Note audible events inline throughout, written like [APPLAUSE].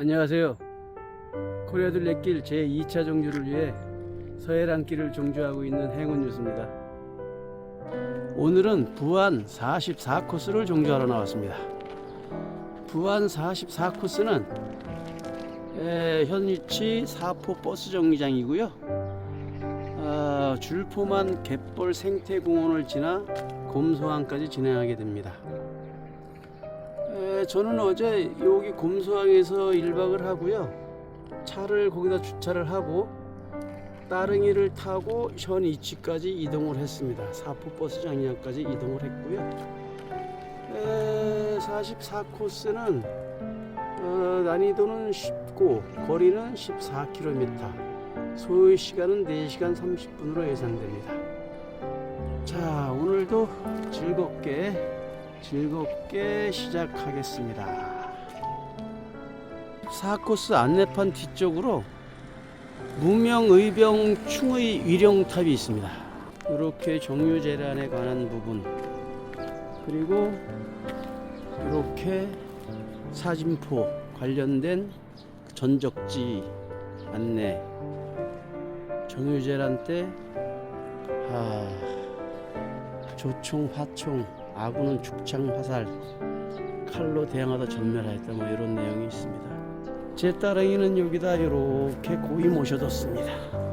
안녕하세요. 코리아 둘레길 제2차 종주를 위해 서해랑길을 종주하고 있는 행운 뉴스입니다. 오늘은 부안 44코스를 종주하러 나왔습니다. 부안 44코스는 현 위치 사포 버스 정류장이고요. 아, 줄포만 갯벌 생태공원을 지나 곰소항까지 진행하게 됩니다. 에, 저는 어제 여기 곰소항에서 1박을 하고요. 차를 거기다 주차를 하고 따릉이를 타고 현 위치까지 이동을 했습니다. 사포 버스 장량까지 이동을 했고요. 44코스는 어, 난이도는 쉽고 거리는 14km. 소요 시간은 4시간 30분으로 예상됩니다. 자, 오늘도 즐겁게 즐겁게 시작하겠습니다. 4코스 안내판 뒤쪽으로 무명의병 충의 위령탑이 있습니다. 이렇게 정유재란에 관한 부분 그리고 이렇게 사진포 관련된 전적지 안내 정유재란 때 아, 조총, 화총, 아군은 죽창 화살, 칼로 대항하다 전멸하였다 뭐 이런 내용이 있습니다. 제 따릉이는 여기다 이렇게 고이 모셔뒀습니다.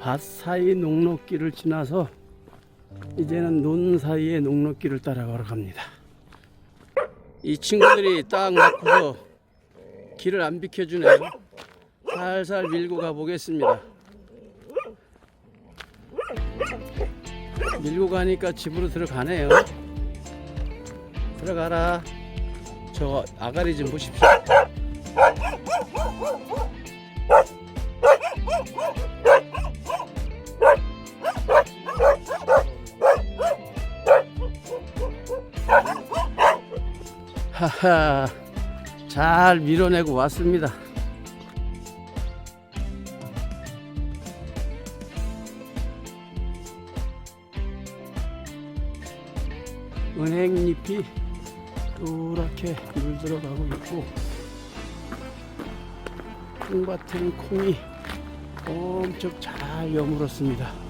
밭 사이 농로길을 지나서 이제는 논 사이의 농로길을 따라가러 갑니다. 이 친구들이 딱 막고서 길을 안 비켜주네요. 살살 밀고 가보겠습니다. 밀고 가니까 집으로 들어가네요. 들어가라. 저 아가리 좀 보십시오. 하하, 잘 밀어내고 왔습니다. 은행잎이 노랗게 물들어가고 있고 콩밭엔 콩이 엄청 잘 여물었습니다.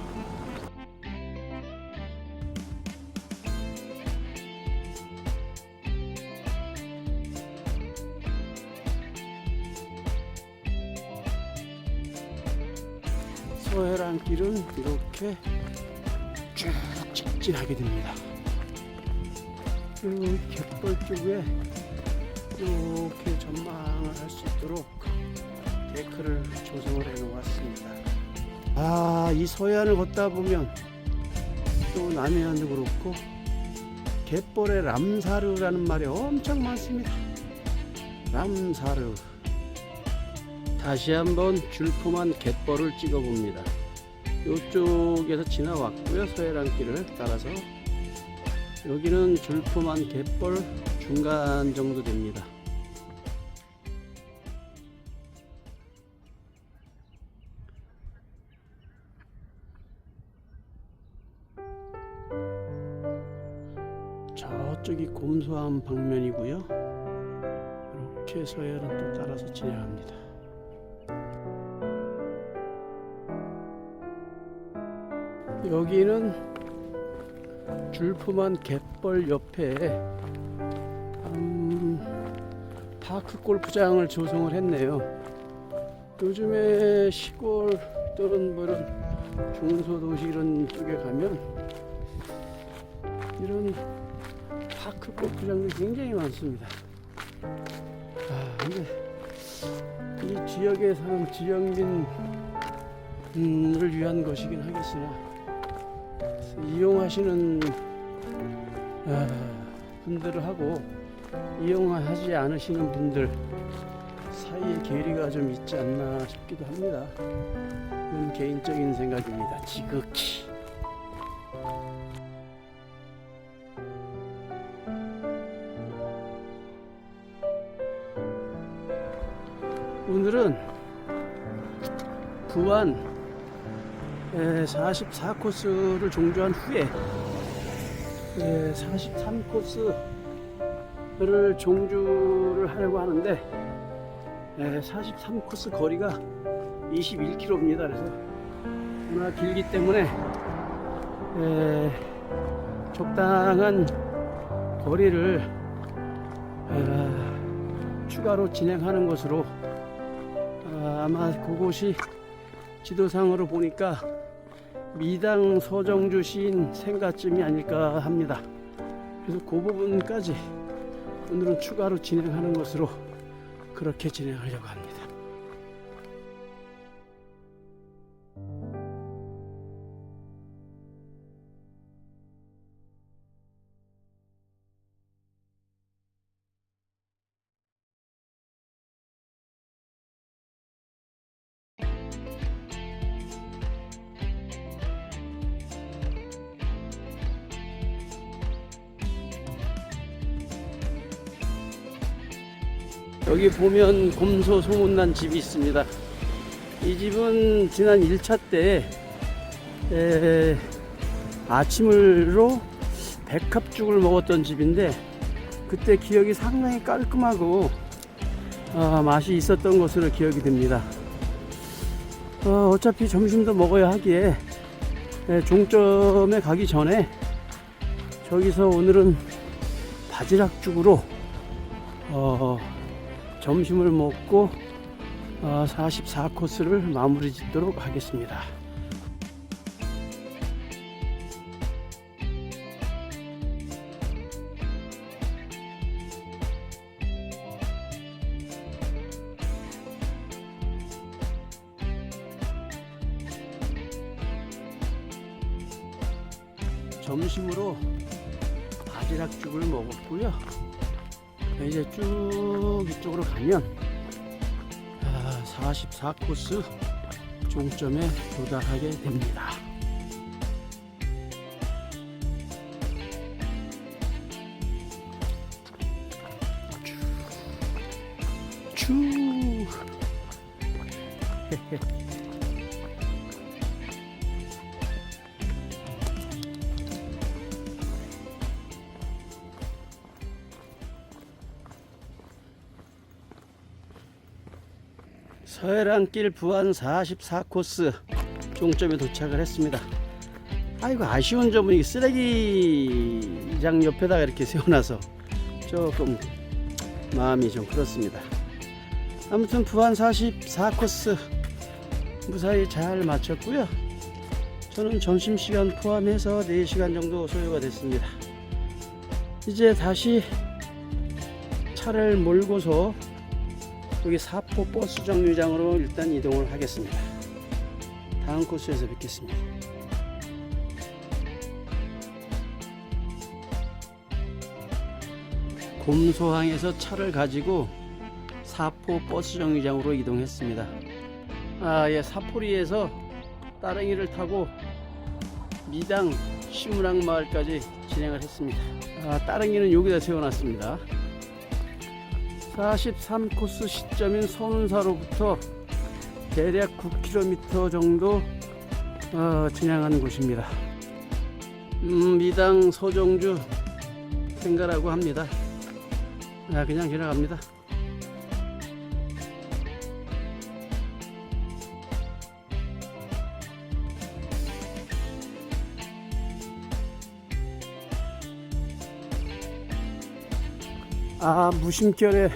이렇게 쭉 직진하게 됩니다. 이 갯벌 쪽에 이렇게 전망을 할 수 있도록 데크를 조성을 해 놓았습니다. 아, 이 서해안을 걷다 보면 또 남해안도 그렇고 갯벌에 람사르라는 말이 엄청 많습니다. 람사르. 다시 한번 줄포만 갯벌을 찍어봅니다. 이쪽에서 지나왔고요. 서해란 길을 따라서 여기는 줄포만 갯벌 중간 정도 됩니다. 저쪽이 곰소암 방면이고요. 이렇게 서해안 또 따라서 진행합니다. 여기는 줄포만 갯벌 옆에 음, 파크 골프장을 조성을 했네요. 요즘에 시골 또는 뭐 이런 중소도시 이런 쪽에 가면 이런 파크 골프장들이 굉장히 많습니다. 아, 근데 이 지역에 사는 지역민을 위한 것이긴 하겠으나 이용하시는 아, 분들하고 이용하지 않으시는 분들 사이에 괴리가 좀 있지 않나 싶기도 합니다. 이건 개인적인 생각입니다. 지극히. 오늘은 부안 44코스를 종주한 후에 43코스를 종주를 하려고 하는데 43코스 거리가 21km입니다. 그래서 워낙 길기 때문에 에, 적당한 거리를 에, 추가로 진행하는 것으로 아, 아마 그곳이 지도상으로 보니까 미당 서정주 시인 생가쯤이 아닐까 합니다. 그래서 그 부분까지 오늘은 추가로 진행하는 것으로 그렇게 진행하려고 합니다. 여기 보면 곰소 소문난 집이 있습니다. 이 집은 지난 1차 때 에, 아침으로 백합죽을 먹었던 집인데 그때 기억이 상당히 깔끔하고 아, 맛이 있었던 것으로 기억이 됩니다. 어, 어차피 점심도 먹어야 하기에 에, 종점에 가기 전에 저기서 오늘은 바지락죽으로 어, 점심을 먹고 어, 44코스를 마무리 짓도록 하겠습니다. 점심으로 바지락죽을 먹었고요. 이제 쭉 이쪽으로 가면 44코스 종점에 도달하게 됩니다. 서해랑길 부안 44코스 종점에 도착을 했습니다. 아이고 아쉬운 점은 이 쓰레기장 옆에다가 이렇게 [LAUGHS] 세워놔서 조금 마음이 좀 그렇습니다. 아무튼 부안 44코스 무사히 잘 마쳤고요. 저는 점심시간 포함해서 4시간 정도 소요가 됐습니다. 이제 다시 차를 몰고서 여기 사포 버스 정류장으로 일단 이동을 하겠습니다. 다음 코스에서 뵙겠습니다. 곰소항에서 차를 가지고 사포 버스 정류장으로 이동했습니다. 아, 예, 사포리에서 따릉이를 타고 미당 시무랑 마을까지 진행을 했습니다. 아, 따릉이는 여기다 세워놨습니다. 43코스 시점인 선사로부터 대략 9km 정도 어, 진행하는 곳입니다. 음, 미당 서정주 생가라고 합니다. 아, 그냥 지나갑니다. 아, 무심결에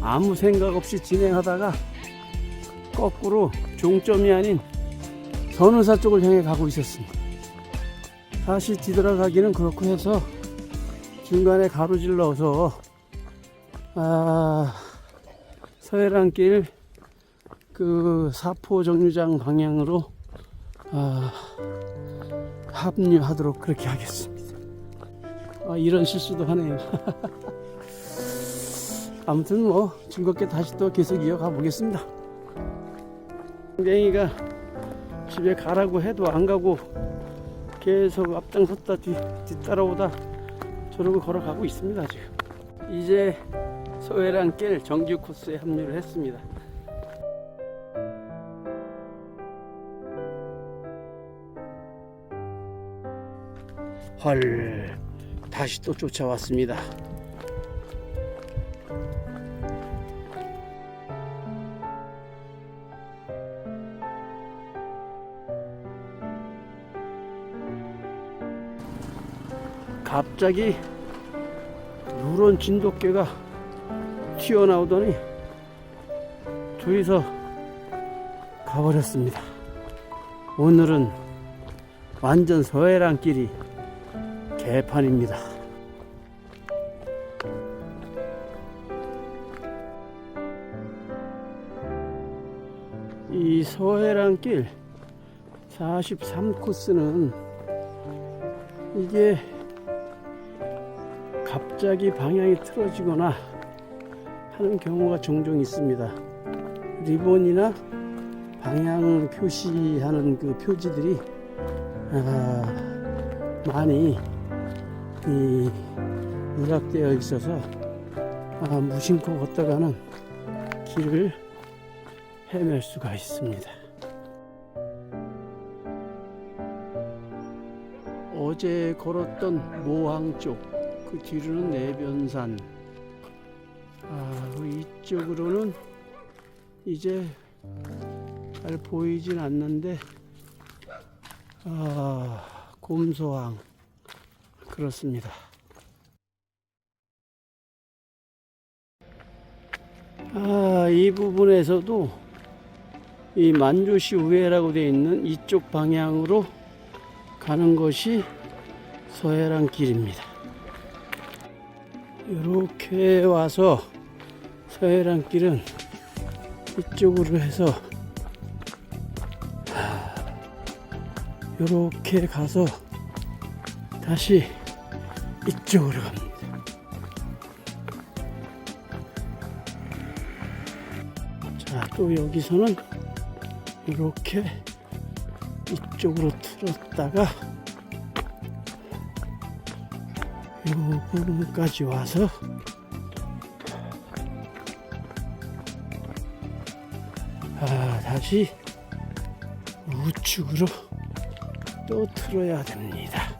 아무 생각 없이 진행하다가 거꾸로 종점이 아닌 선운사 쪽을 향해 가고 있었습니다. 다시 뒤돌아가기는 그렇고 해서 중간에 가로질 러서 아, 서해랑길 그 사포 정류장 방향으로 아, 합류하도록 그렇게 하겠습니다. 아, 이런 실수도 하네요. [LAUGHS] 아무튼 뭐 즐겁게 다시 또 계속 이어가 보겠습니다. 댕이가 집에 가라고 해도 안 가고 계속 앞장섰다 뒤, 뒤따라오다 저러고 걸어가고 있습니다 지금. 이제 소외랑 깰 정규 코스에 합류를 했습니다. 헐 다시 또 쫓아왔습니다. 갑자기 누런 진돗개가 튀어나오더니 둘이서 가버렸습니다. 오늘은 완전 서해랑길이 개판입니다. 이 서해랑길 43코스는 이게 갑자기 방향이 틀어지거나 하는 경우가 종종 있습니다. 리본이나 방향 표시하는 그 표지들이 아, 많이 이 누락되어 있어서 아, 무심코 걷다가는 길을 헤맬 수가 있습니다. 어제 걸었던 모항 쪽, 그 뒤로는 내변산, 아, 그 이쪽으로는 이제 잘 보이진 않는데, 아, 곰소항, 그렇습니다. 아, 이 부분에서도 이 만조시 우회라고 되어 있는 이쪽 방향으로 가는 것이 서해랑 길입니다. 이렇게 와서 서해랑 길은 이쪽으로 해서 이렇게 가서 다시 이쪽으로 갑니다. 자, 또 여기서는 이렇게 이쪽으로 틀었다가 이 부분까지 와서 아, 다시 우측으로 또 틀어야 됩니다.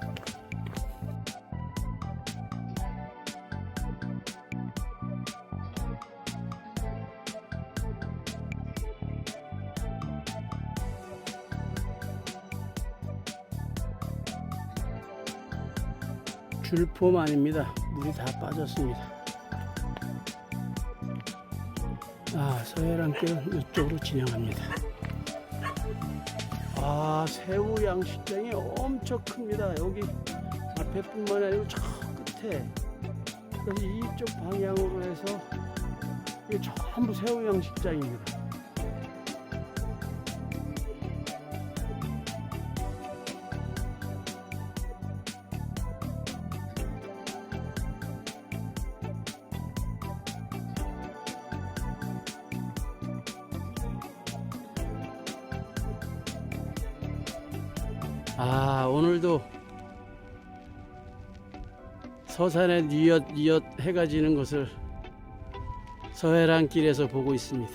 아닙니다. 물이 다 빠졌습니다. 아, 서해랑길은 이쪽으로 진행합니다. 아, 새우 양식장이 엄청 큽니다. 여기 앞에뿐만 아니고 저 끝에. 이쪽 방향으로 해서 이게 전부 새우 양식장입니다. 아 오늘도 서산에 뉘엿 뉘엿 해가 지는 것을 서해랑 길에서 보고 있습니다.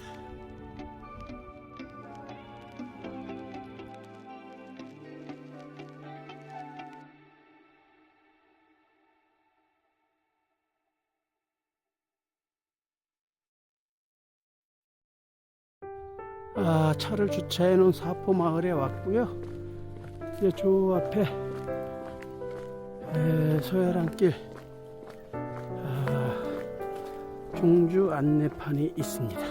아 차를 주차해 놓은 사포 마을에 왔고요. 이제 저 앞에 에, 서해랑길 아, 종주 안내판이 있습니다.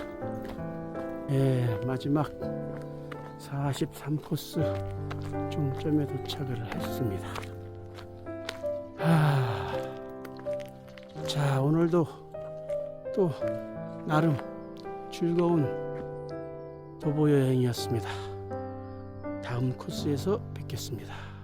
예, 마지막 43코스 종점에 도착을 했습니다. 아, 자 오늘도 또 나름 즐거운 도보 여행이었습니다. 다음 코스에서 뵙겠습니다.